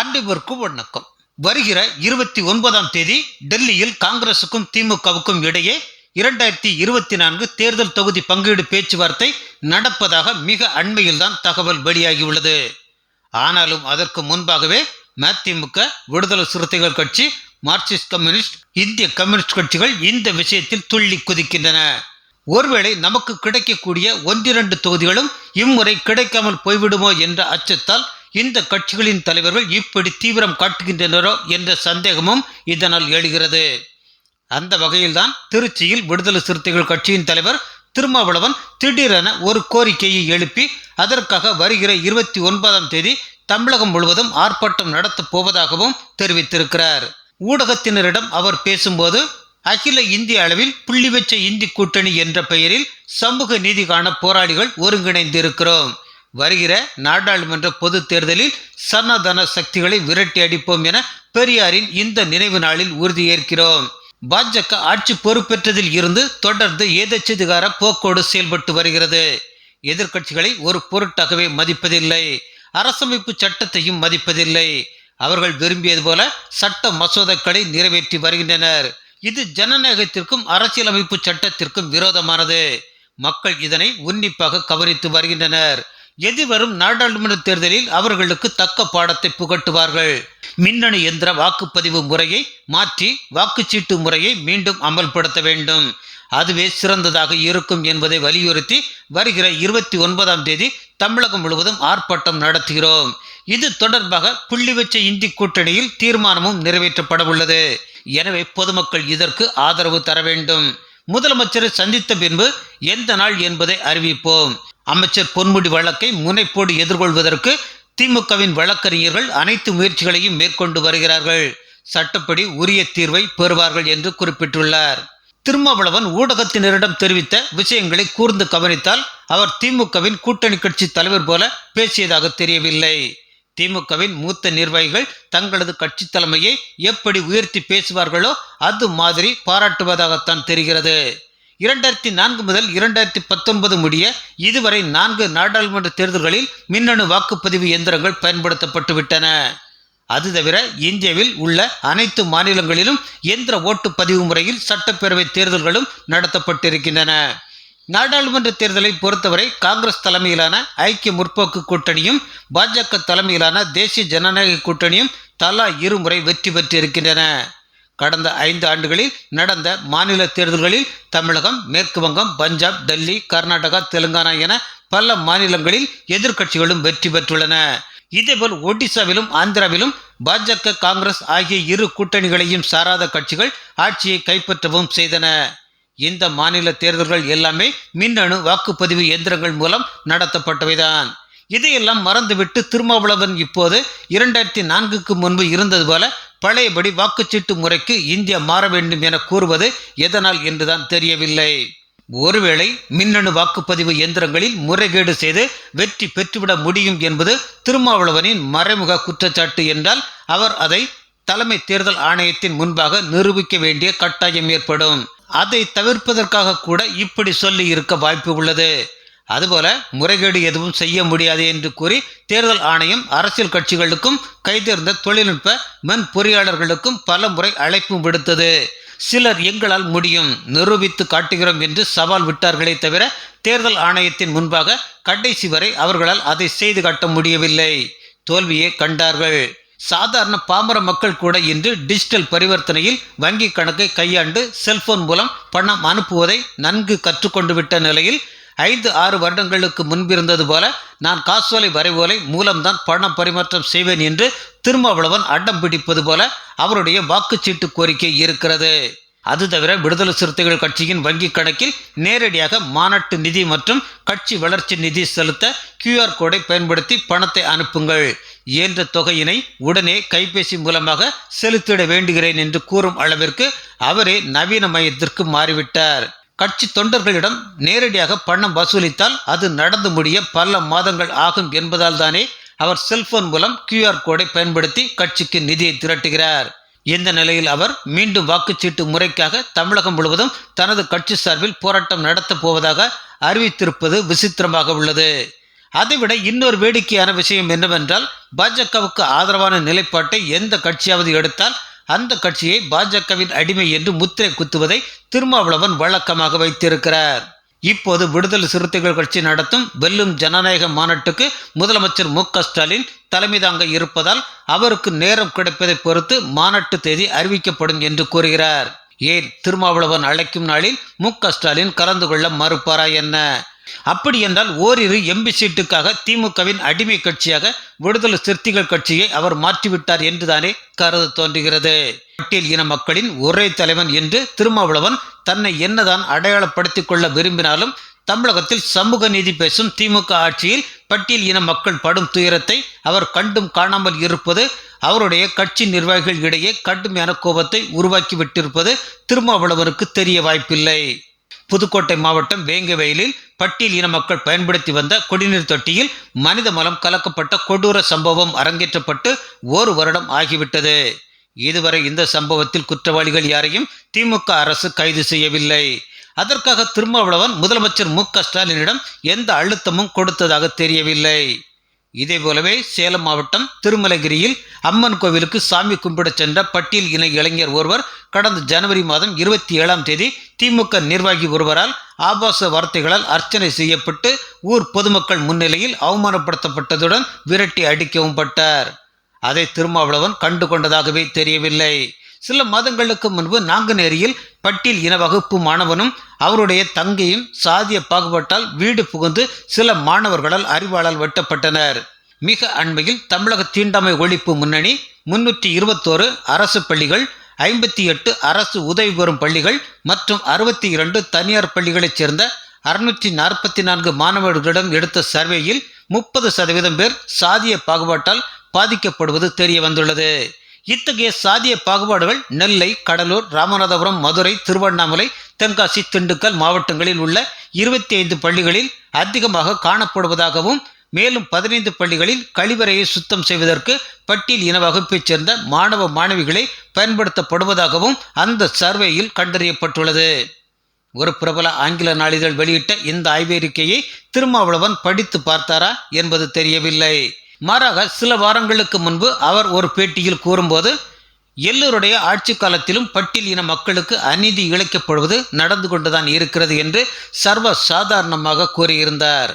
அனைவருக்கும் வணக்கம். வருகிற இருபத்தி ஒன்பதாம் தேதி டெல்லியில் காங்கிரசுக்கும் திமுகவுக்கும் இடையே இரண்டாயிரத்தி இருபத்தி நான்கு தேர்தல் தொகுதி பங்கீடு பேச்சுவார்த்தை நடப்பதாக மிக அண்மையில்தான் தகவல் வெளியாகியுள்ளது. ஆனாலும் அதற்கு முன்பாகவே மதிமுக விடுதலை சிறுத்தைகள் கட்சி மார்க்சிஸ்ட் கம்யூனிஸ்ட் இந்திய கம்யூனிஸ்ட் கட்சிகள் இந்த விஷயத்தில் துள்ளி குதிக்கின்றன. ஒருவேளை நமக்கு கிடைக்கக்கூடிய ஒன்றிரண்டு தொகுதிகளும் இம்முறை கிடைக்காமல் போய்விடுமோ என்ற அச்சத்தால் இந்த கட்சிகளின் தலைவர்கள் இப்படி தீவிரம் காட்டுகின்றனரோ என்ற சந்தேகமும் இதனால் எழுகிறது. அந்த வகையில்தான் திருச்சியில் விடுதலை சிறுத்தைகள் கட்சியின் தலைவர் திருமாவளவன் திடீரென ஒரு கோரிக்கையை எழுப்பி அதற்காக வருகிற இருபத்தி ஒன்பதாம் தேதி தமிழகம் முழுவதும் ஆர்ப்பாட்டம் நடத்தப் போவதாகவும் தெரிவித்திருக்கிறார். ஊடகத்தினரிடம் அவர் பேசும்போது அகில இந்திய அளவில் புள்ளி வச்ச இந்தி கூட்டணி என்ற பெயரில் சமூக நீதி காண போராளிகள் ஒருங்கிணைந்திருக்கிறோம். வருகிற நாடாளுமன்ற பொதுத் தேர்தலில் சனாதன சக்திகளை விரட்டி அடிப்போம் என பெரியாரின் இந்த நினைவு நாளில் உறுதியேற்கிறோம். பாஜக ஆட்சி பொறுப்பேற்றதில் இருந்து தொடர்ந்து ஏதச்சதிகார போக்கோடு செயல்பட்டு வருகிறது. எதிர்க்கட்சிகளை ஒரு பொருட்டாகவே மதிப்பதில்லை. அரசமைப்பு சட்டத்தையும் மதிப்பதில்லை. அவர்கள் விரும்பியது போல சட்ட மசோதாக்களை நிறைவேற்றி வருகின்றனர். இது ஜனநாயகத்திற்கும் அரசியலமைப்பு சட்டத்திற்கும் விரோதமானது. மக்கள் இதனை உன்னிப்பாக கவனித்து வருகின்றனர். எதிர்வரும் நாடாளுமன்ற தேர்தலில் அவர்களுக்கு தக்க பாடத்தை புகட்டுவார்கள்? மின்னணு எந்திர வாக்குப்பதிவு முறையை மாற்றி வாக்குச்சீட்டு முறையை மீண்டும் அமல்படுத்த வேண்டும். அதுவே சிறந்ததாக இருக்கும் என்பதை வலியுறுத்தி வருகிற இருபத்தி ஒன்பதாம் தேதி தமிழகம் முழுவதும் ஆர்ப்பாட்டம் நடத்துகிறோம். இது தொடர்பாக புள்ளி வச்ச இந்தி கூட்டணியில் தீர்மானமும் நிறைவேற்றப்பட உள்ளது எனவே பொதுமக்கள் இதற்கு ஆதரவு தர வேண்டும். முதலமைச்சரை சந்தித்த பின்பு எந்த நாள் என்பதை அறிவிப்போம். அமைச்சர் பொன்முடி வழக்கை முனைப்போடு எதிர்கொள்வதற்கு திமுகவின் வழக்கறிஞர்கள் அனைத்து முயற்சிகளையும் மேற்கொண்டு வருகிறார்கள். சட்டப்படி உரிய தீர்வை பெறுவார்கள் என்று குறிப்பிட்டுள்ளார். திருமாவளவன் ஊடகத்தினரிடம் தெரிவித்த விஷயங்களை கூர்ந்து கவனித்தால் அவர் திமுகவின் கூட்டணி கட்சி தலைவர் போல பேசியதாக தெரியவில்லை. திமுகவின் மூத்த நிர்வாகிகள் தங்களது கட்சி தலைமையை எப்படி உயர்த்தி பேசுவார்களோ அது மாதிரி பாராட்டுவதாகத்தான் தெரிகிறது. இரண்டாயிரத்தி நான்கு முதல் இரண்டாயிரத்தி பத்தொன்பது முடிய இதுவரை நான்கு நாடாளுமன்ற தேர்தல்களில் மின்னணு வாக்குப்பதிவு இயந்திரங்கள் பயன்படுத்தப்பட்டுவிட்டன அது தவிர இந்தியாவில் உள்ள அனைத்து மாநிலங்களிலும் எந்திர ஓட்டுப்பதிவு முறையில் சட்டப்பேரவை தேர்தல்களும் நடத்தப்பட்டிருக்கின்றன. நாடாளுமன்ற தேர்தலை பொறுத்தவரை காங்கிரஸ் தலைமையிலான ஐக்கிய முற்போக்கு கூட்டணியும் பாஜக தலைமையிலான தேசிய ஜனநாயக கூட்டணியும் தலா இருமுறை வெற்றி பெற்றிருக்கின்றன. கடந்த ஐந்து ஆண்டுகளில் நடந்த மாநில தேர்தல்களில் தமிழகம் மேற்கு வங்கம் பஞ்சாப் டெல்லி கர்நாடகா தெலுங்கானா என பல மாநிலங்களில் எதிர்க்கட்சிகளும் வெற்றி பெற்றுள்ளன. இதேபோல் ஒடிசாவிலும் ஆந்திராவிலும் பாஜக காங்கிரஸ் ஆகிய இரு கூட்டணிகளையும் சாராத கட்சிகள் ஆட்சியை கைப்பற்றவும் செய்தன. இந்த மாநில தேர்தல்கள் எல்லாமே மின்னணு வாக்குப்பதிவு இயந்திரங்கள் மூலம் நடத்தப்பட்டவைதான். இதையெல்லாம் மறந்துவிட்டு திருமாவளவன் இப்போது இரண்டாயிரத்தி நான்குக்கு முன்பு இருந்தது போல பழையபடி வாக்குச்சீட்டு முறைக்கு இந்தியா மாற வேண்டும் என கூறுவது எதனால் என்றுதான் தெரியவில்லை. ஒருவேளை மின்னணு வாக்குப்பதிவு எந்திரங்களில் முறைகேடு செய்து வெற்றி பெற்றுவிட முடியும் என்பது திருமாவளவனின் மறைமுக குற்றச்சாட்டு என்றால் அவர் அதை தலைமை தேர்தல் ஆணையத்தின் முன்பாக நிரூபிக்க வேண்டிய கட்டாயம் ஏற்படும். அதை தவிர்ப்பதற்காக கூட இப்படி சொல்லி இருக்க வாய்ப்பு உள்ளது. அதுபோல முறைகேடு எதுவும் செய்ய முடியாது என்று கூறி தேர்தல் ஆணையம் அரசியல் கட்சிகளுக்கும் கைதேர்ந்த தொழில்நுட்ப மென் பொறியாளர்களுக்கும் பல முறை அழைப்பு விடுத்தது. சிலர் எங்களால் முடியும் நிரூபித்து காட்டுகிறோம் என்று சவால் விட்டார்களே தவிர தேர்தல் ஆணையத்தின் முன்பாக கடைசி வரை அவர்களால் அதை செய்து காட்ட முடியவில்லை. தோல்வியை கண்டார்கள். சாதாரண பாமர மக்கள் கூட இன்று டிஜிட்டல் பரிவர்த்தனையில் வங்கி கணக்கை கையாண்டு செல்போன் மூலம் பணம் அனுப்புவதை நன்கு கற்றுக்கொண்டு விட்ட நிலையில் ஐந்து ஆறு வருடங்களுக்கு முன்பிருந்தது போல நான் காசோலை வரைவோலை மூலம்தான் பணம் பரிமாற்றம் செய்வேன் என்று திருமாவளவன் அடம் பிடிப்பது போல அவருடைய வாக்குச்சீட்டு கோரிக்கை இருக்கிறது. அது தவிர விடுதலை சிறுத்தைகள் கட்சியின் வங்கி கணக்கில் நேரடியாக மாநாட்டு நிதி மற்றும் கட்சி வளர்ச்சி நிதி செலுத்த கியூஆர் கோடை பயன்படுத்தி பணத்தை அனுப்புங்கள். என்ற தொகையினை உடனே கைபேசி மூலமாக செலுத்திட வேண்டுகிறேன் என்று கூறும் அளவிற்கு அவரே நவீன மையத்திற்கு மாறிவிட்டார். கட்சி தொண்டர்களிடம் நேரடியாக பணம் வசூலித்தால் அது நடந்து முடிய பல மாதங்கள் ஆகும் என்பதால் தானே அவர் செல்போன் மூலம் கியூஆர் கோடை பயன்படுத்தி கட்சிக்கு நிதியை திரட்டுகிறார். இந்த நிலையில் அவர் மீண்டும் வாக்குச்சீட்டு முறைக்காக தமிழகம் முழுவதும் தனது கட்சி சார்பில் போராட்டம் நடத்தப் போவதாக அறிவித்திருப்பது விசித்திரமாக உள்ளது. அதைவிட இன்னொரு வேடிக்கையான விஷயம் என்னவென்றால் பாஜகவுக்கு ஆதரவான நிலைப்பாட்டை எந்த கட்சியாவது எடுத்தால் அந்த கட்சியை பாஜகவின் அடிமை என்று முத்திரை குத்துவதை திருமாவளவன் வழக்கமாக வைத்திருக்கிறார். இப்போது விடுதலை சிறுத்தைகள் கட்சி நடத்தும் வெல்லும் ஜனநாயக மாநாட்டுக்கு முதலமைச்சர் மு க ஸ்டாலின் தலைமை தாங்க இருப்பதால் அவருக்கு நேரம் கிடைப்பதை பொறுத்து மாநாட்டு தேதி அறிவிக்கப்படும் என்று கூறுகிறார். ஏன் திருமாவளவன் அழைக்கும் நாளில் மு க ஸ்டாலின் கலந்து கொள்ள மறுப்பாரா என்ன? அப்படி என்றால் ஓரிரு எம்பி சீட்டுக்காக திமுகவின் அடிமை கட்சியாக விடுதலை சிறுத்தைகள் கட்சியை அவர் மாற்றிவிட்டார் என்றுதானே கருது தோன்றுகிறது. பட்டியல் இன மக்களின் ஒரே தலைவன் என்று திருமாவளவன் தன்னை என்னதான் அடையாளப்படுத்திக் கொள்ள விரும்பினாலும் தமிழகத்தில் சமூக நீதி பேசும் திமுக ஆட்சியில் பட்டியல் இன மக்கள் படும் துயரத்தை அவர் கண்டும் காணாமல் இருப்பது அவருடைய கட்சி நிர்வாகிகள் இடையே கடுமையான கோபத்தை உருவாக்கி விட்டிருப்பது திருமாவளவனுக்கு தெரிய வாய்ப்பில்லை. புதுக்கோட்டை மாவட்டம் வேங்கவயலில் பட்டியல் இன மக்கள் பயன்படுத்தி வந்த குடிநீர் தொட்டியில் மனித மலம் கலக்கப்பட்ட கொடூர சம்பவம் அரங்கேற்றப்பட்டு ஒரு வருடம் ஆகிவிட்டது. இதுவரை இந்த சம்பவத்தில் குற்றவாளிகள் யாரையும் திமுக அரசு கைது செய்யவில்லை. அதற்காக திருமாவளவன் முதலமைச்சர் மு க ஸ்டாலினிடம் எந்த அழுத்தமும் கொடுத்ததாக தெரியவில்லை. இதே போலவே சேலம் மாவட்டம் திருமலகிரியில் அம்மன் கோவிலுக்கு சாமி கும்பிடச் சென்ற பட்டியல் இன இளைஞர் ஒருவர் கடந்த ஜனவரி மாதம் இருபத்தி ஏழாம் தேதி திமுக நிர்வாகி ஒருவரால் ஆபாச வார்த்தைகளால் அர்ச்சனை செய்யப்பட்டு ஊர் பொதுமக்கள் முன்னிலையில் அவமானப்படுத்தப்பட்டதுடன் விரட்டி அடிக்கவும் பட்டார். அதை திருமாவளவன் கண்டு கொண்டதாகவே தெரியவில்லை. சில மாதங்களுக்கு முன்பு நாங்குநேரியில் பட்டியல் இன வகுப்பு மாணவனும் அவருடைய தங்கையும் சாதிய பாகுபாட்டால் வீடு புகுந்து சில மாணவர்களால் அறிவாளால் வெட்டப்பட்டனர். மிக அண்மையில் தமிழக தீண்டாமை ஒழிப்பு முன்னணி முன்னூற்றி இருபத்தோரு அரசு பள்ளிகள் ஐம்பத்தி எட்டு அரசு உதவி பெறும் பள்ளிகள் மற்றும் அறுபத்தி இரண்டு தனியார் பள்ளிகளைச் சேர்ந்த அறுநூற்றி நாற்பத்தி நான்கு மாணவர்களிடம் எடுத்த சர்வேயில் முப்பது சதவீதம் பேர் சாதிய பாகுபாட்டால் பாதிக்கப்படுவது தெரிய வந்துள்ளது இத்தகைய சாதிய பாகுபாடுகள் நெல்லை கடலூர் ராமநாதபுரம் மதுரை திருவண்ணாமலை தென்காசி திண்டுக்கல் மாவட்டங்களில் உள்ள இருபத்தி ஐந்து பள்ளிகளில் அதிகமாக காணப்படுவதாகவும் மேலும் பதினைந்து பள்ளிகளில் கழிவறையை சுத்தம் செய்வதற்கு பட்டியல் இன வகுப்பைச் சேர்ந்த மாணவ மாணவிகளை பயன்படுத்தப்படுவதாகவும் அந்த சர்வேயில் கண்டறியப்பட்டுள்ளது. ஒரு பிரபல ஆங்கில நாளிதழ் வெளியிட்ட இந்த ஆய்வறிக்கையை திருமாவளவன் படித்து பார்த்தாரா என்பது தெரியவில்லை. மாறாக சில வாரங்களுக்கு முன்பு அவர் ஒரு பேட்டியில் கூறும்போது எல்லோருடைய ஆட்சி காலத்திலும் பட்டியல் இன மக்களுக்கு அநீதி இழைக்கப்படுவது நடந்து கொண்டுதான் இருக்கிறது என்று சர்வ சாதாரணமாக கூறியிருந்தார்.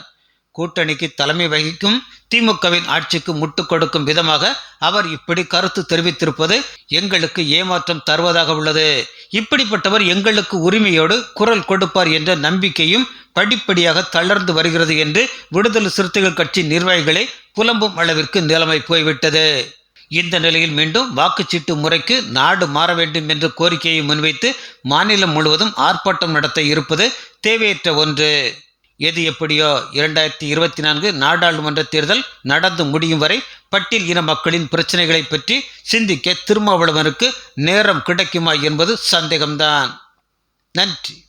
கூட்டணிக்கு தலைமை வகிக்கும் திமுகவின் ஆட்சிக்கு முட்டு கொடுக்கும் விதமாக அவர் இப்படி கருத்து தெரிவித்திருப்பது எங்களுக்கு ஏமாற்றம் தருவதாக உள்ளது. இப்படிப்பட்டவர் எங்களுக்கு உரிமையோடு குரல் கொடுப்பார் என்ற நம்பிக்கையும் படிப்படியாக தளர்ந்து வருகிறது என்று விடுதலை சிறுத்தைகள் கட்சி நிர்வாகிகளை புலம்பும் அளவிற்கு நிலைமை போய்விட்டது. இந்த நிலையில் மீண்டும் வாக்குச்சீட்டு முறைக்கு நாடு மாற வேண்டும் என்ற கோரிக்கையை முன்வைத்து மாநிலம் முழுவதும் ஆர்ப்பாட்டம் நடத்த இருப்பது தேவையற்ற ஒன்று. எது எப்படியோ இரண்டாயிரத்தி இருபத்தி நான்கு நாடாளுமன்ற தேர்தல் நடந்து முடியும் வரை பட்டியல் இன மக்களின் பிரச்சனைகளை பற்றி சிந்திக்க திருமாவளவனுக்கு நேரம் கிடைக்குமா என்பது சந்தேகம்தான். நன்றி.